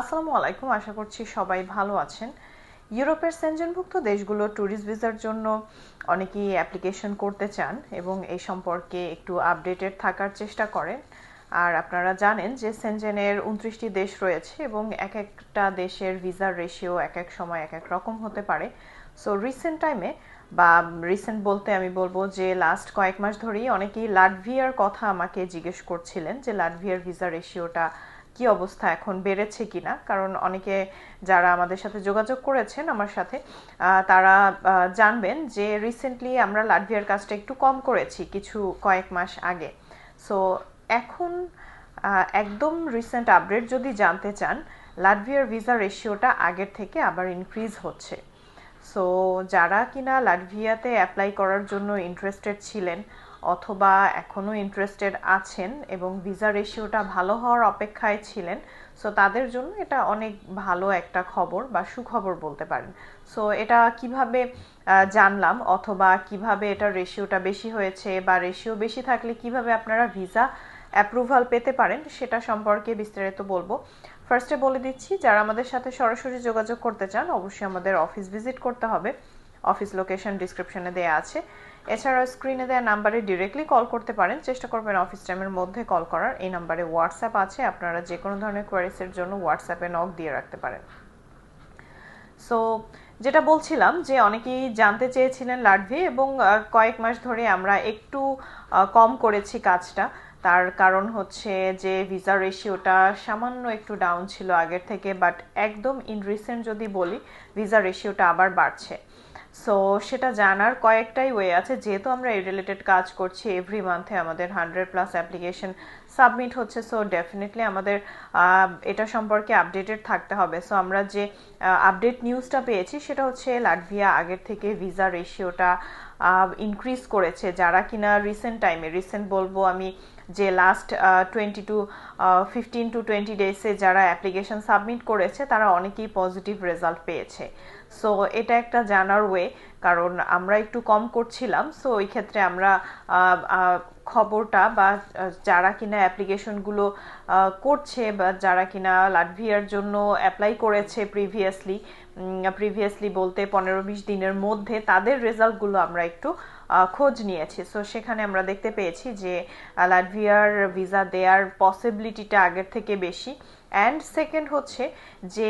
আসসালামু আলাইকুম, আশা করছি সবাই ভালো আছেন। ইউরোপের সেনজেনভুক্ত দেশগুলো ট্যুরিস্ট ভিসার জন্য অনেকেই অ্যাপ্লিকেশন করতে চান এবং এই সম্পর্কে একটু আপডেটেড থাকার চেষ্টা করেন। আর আপনারা জানেন যে সেনজেনের উনত্রিশটি দেশ রয়েছে এবং এক একটা দেশের ভিসার রেশিও এক এক সময় এক এক রকম হতে পারে। সো রিসেন্ট টাইমে বা রিসেন্ট বলতে আমি বলব যে লাস্ট কয়েক মাস ধরেই অনেকেই লাটভিয়ার কথা আমাকে জিজ্ঞেস করছিলেন যে লাটভিয়ার ভিসা রেশিওটা কি অবস্থা এখন বেড়েছে কিনা? কারণ অনেকে যারা আমাদের সাথে যোগাযোগ করেছেন আমার সাথে তারা জানবেন যে রিসেন্টলি আমরা লাটভিয়ার কাজটা একটু কম করেছি কিছু কয়েক মাস আগে। সো এখন একদম রিসেন্ট আপডেট যদি জানতে চান, লাটভিয়ার ভিসা রেশিওটা আগের থেকে আবার ইনক্রিজ হচ্ছে। সো যারা কিনা লাটভিয়াতে অ্যাপ্লাই করার জন্য ইন্টারেস্টেড ছিলেন অথবা এখনও ইন্টারেস্টেড আছেন এবং ভিসা রেশিওটা ভালো হওয়ার অপেক্ষায় ছিলেন সো তাদের জন্য এটা অনেক ভালো একটা খবর বা সুখবর বলতে পারেন। সো এটা কীভাবে জানলাম অথবা কীভাবে এটা রেশিওটা বেশি হয়েছে বা রেশিও বেশি থাকলে কীভাবে আপনারা ভিসা অ্যাপ্রুভাল পেতে পারেন সেটা সম্পর্কে বিস্তারিত বলব। ফার্স্টে বলে দিচ্ছি, যারা আমাদের সাথে সরাসরি যোগাযোগ করতে চান, অবশ্যই আমাদের অফিস ভিজিট করতে হবে। অফিস লোকেশন ডিসক্রিপশনে দেওয়া আছে। এছাড়াও স্ক্রিনে দেওয়া নাম্বারে ডিরেক্টলি কল করতে পারেন। চেষ্টা করবেন অফিস টাইমের মধ্যে কল করার। এই নাম্বারে হোয়াটসঅ্যাপ আছে। আপনারা যে কোনো ধরনের কোয়ারিসের জন্য হোয়াটসঅ্যাপে নক দিয়ে রাখতে পারেন। সো যেটা বলছিলাম যে অনেকেই জানতে চেয়েছিলেন লাডভি এবং কয়েক মাস ধরে আমরা একটু কম করেছি কাজটা। তার কারণ হচ্ছে যে ভিসা রেশিওটা সামান্য একটু ডাউন ছিল আগের থেকে বাট একদম ইন রিসেন্ট যদি বলি ভিসা রেশিওটা আবার বাড়ছে। সো সেটা জানার কয়েকটাই ওয়ে আছে। যেহেতু আমরা এই রিলেটেড কাজ করছি এভরি মান্থে আমাদের হান্ড্রেড প্লাস অ্যাপ্লিকেশন সাবমিট হচ্ছে। সো ডেফিনেটলি আমাদের এটা সম্পর্কে আপডেটেড থাকতে হবে। সো আমরা যে আপডেট নিউজটা পেয়েছি, সেটা হচ্ছে লাটভিয়া আগের থেকে ভিসা রেশিওটা ইনক্রিজ করেছে। যারা কিনা রিসেন্ট টাইমে রিসেন্ট বলব আমি যে last twenty two fifteen to twenty ডেসে যারা অ্যাপ্লিকেশন সাবমিট করেছে, তারা অনেকেই পজিটিভ রেজাল্ট পেয়েছে। সো এটা একটা জানার ওয়ে কারণ আমরা একটু কম করছিলাম সো ওই ক্ষেত্রে আমরা খবরটা বা যারা কিনা অ্যাপ্লিকেশনগুলো করছে বা যারা কিনা লাটভিয়ার জন্য অ্যাপ্লাই করেছে প্রিভিয়াসলি প্রিভিয়াসলি বলতে পনেরো বিশ দিনের মধ্যে তাদের রেজাল্টগুলো আমরা একটু খোঁজ নিয়েছি। সো সেখানে আমরা দেখতে পেয়েছি যে লাটভিয়ার ভিসা দেওয়ার পসিবিলিটিটা আগের থেকে বেশি। অ্যান্ড সেকেন্ড হচ্ছে যে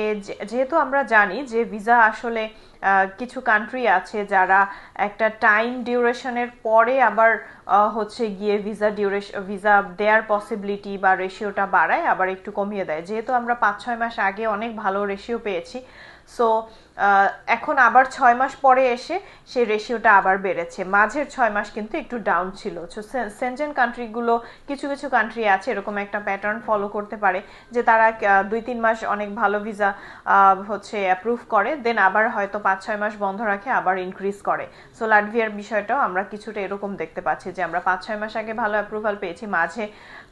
যেহেতু আমরা জানি যে ভিসা আসলে কিছু কান্ট্রি আছে যারা একটা টাইম ডিউরেশনের পরে আবার হচ্ছে গিয়ে ভিসা ডিউরেশন ভিসা দেওয়ার পসিবিলিটি বা রেশিওটা বাড়ায়, আবার একটু কমিয়ে দেয়। যেহেতু আমরা পাঁচ ছয় মাস আগে অনেক ভালো রেশিও পেয়েছি সো এখন আবার ছয় মাস পরে এসে সেই রেশিওটা আবার বেড়েছে। মাঝের ছয় মাস কিন্তু একটু ডাউন ছিল। সো সেনজেন কান্ট্রিগুলো কিছু কিছু কান্ট্রি আছে, এরকম একটা প্যাটার্ন ফলো করতে পারে যে তারা দুই, তিন মাস অনেক ভালো ভিসা হচ্ছে অ্যাপ্রুভ করে দেন আবার হয়তো পাঁচ, ছয় মাস বন্ধ রাখে, আবার ইনক্রিজ করে। সো লাটভিয়ার বিষয়টাও আমরা কিছুটা এরকম দেখতে পাচ্ছি যে আমরা পাঁচ, ছয় মাস আগে ভালো অ্যাপ্রুভাল পেয়েছি, মাঝে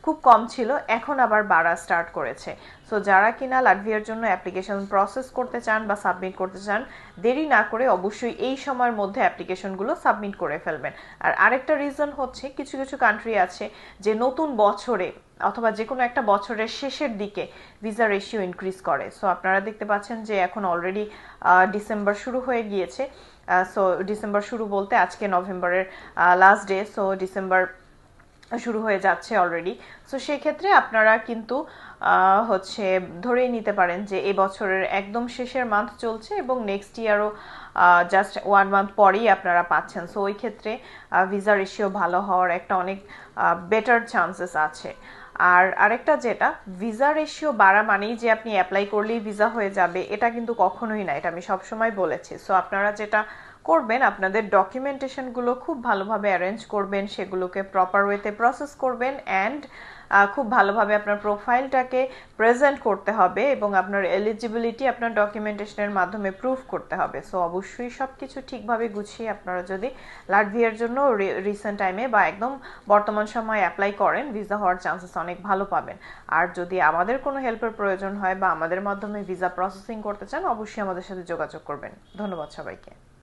খুব কম ছিল, এখন আবার বাড়া স্টার্ট করেছে। সো যারা কিনা লাটভিয়ার জন্য অ্যাপ্লিকেশন প্রসেস করতে চান বা সাবমিট করতে চান, দেরি না করে অবশ্যই এই সময়ের মধ্যে অ্যাপ্লিকেশনগুলো সাবমিট করে ফেলবেন। আর আরেকটা রিজন হচ্ছে, কিছু কিছু কান্ট্রি আছে যে নতুন বছরে অথবা যে কোনো একটা বছরের শেষের দিকে ভিসা রেশিও ইনক্রিজ করে। সো আপনারা দেখতে পাচ্ছেন যে এখন অলরেডি ডিসেম্বর শুরু হয়ে গিয়েছে। সো ডিসেম্বর শুরু বলতে আজকে নভেম্বরের লাস্ট ডে সো ডিসেম্বর শুরু হয়ে যাচ্ছে অলরেডি সো সেক্ষেত্রে আপনারা কিন্তু হচ্ছে ধরেই নিতে পারেন যে এই বছরের একদম শেষের মান্থ চলছে এবং নেক্সট ইয়ারও জাস্ট ওয়ান মান্থ পরেই আপনারা পাচ্ছেন। সো ওই ক্ষেত্রে ভিসা রেশিও ভালো হওয়ার একটা অনেক বেটার চান্সেস আছে। আর আরেকটা যেটা ভিসা রেশিও বাড়া মানেই যে, আপনি অ্যাপ্লাই করলেই ভিসা হয়ে যাবে, এটা কিন্তু কখনোই না, এটা আমি সবসময় বলেছি। সো আপনারা যেটা করবেন, আপনাদের ডকুমেন্টেশনগুলো খুব ভালোভাবে অ্যারেঞ্জ করবেন, সেগুলোকে প্রপার ওয়েতে প্রসেস করবেন অ্যান্ড খুব ভালোভাবে আপনার প্রোফাইলটাকে প্রেজেন্ট করতে হবে এবং আপনার এলিজিবিলিটি আপনার ডকুমেন্টেশনের মাধ্যমে প্রুফ করতে হবে। সো অবশ্যই সব কিছু ঠিকভাবে গুছিয়ে আপনারা যদি লাটভিয়ার জন্য রিসেন্ট টাইমে বা একদম বর্তমান সময়ে অ্যাপ্লাই করেন ভিসা হওয়ার চান্সেস অনেক ভালো পাবেন। আর যদি আমাদের কোনো হেল্পের প্রয়োজন হয় বা আমাদের মাধ্যমে ভিসা প্রসেসিং করতে চান, অবশ্যই আমাদের সাথে যোগাযোগ করবেন। ধন্যবাদ সবাইকে।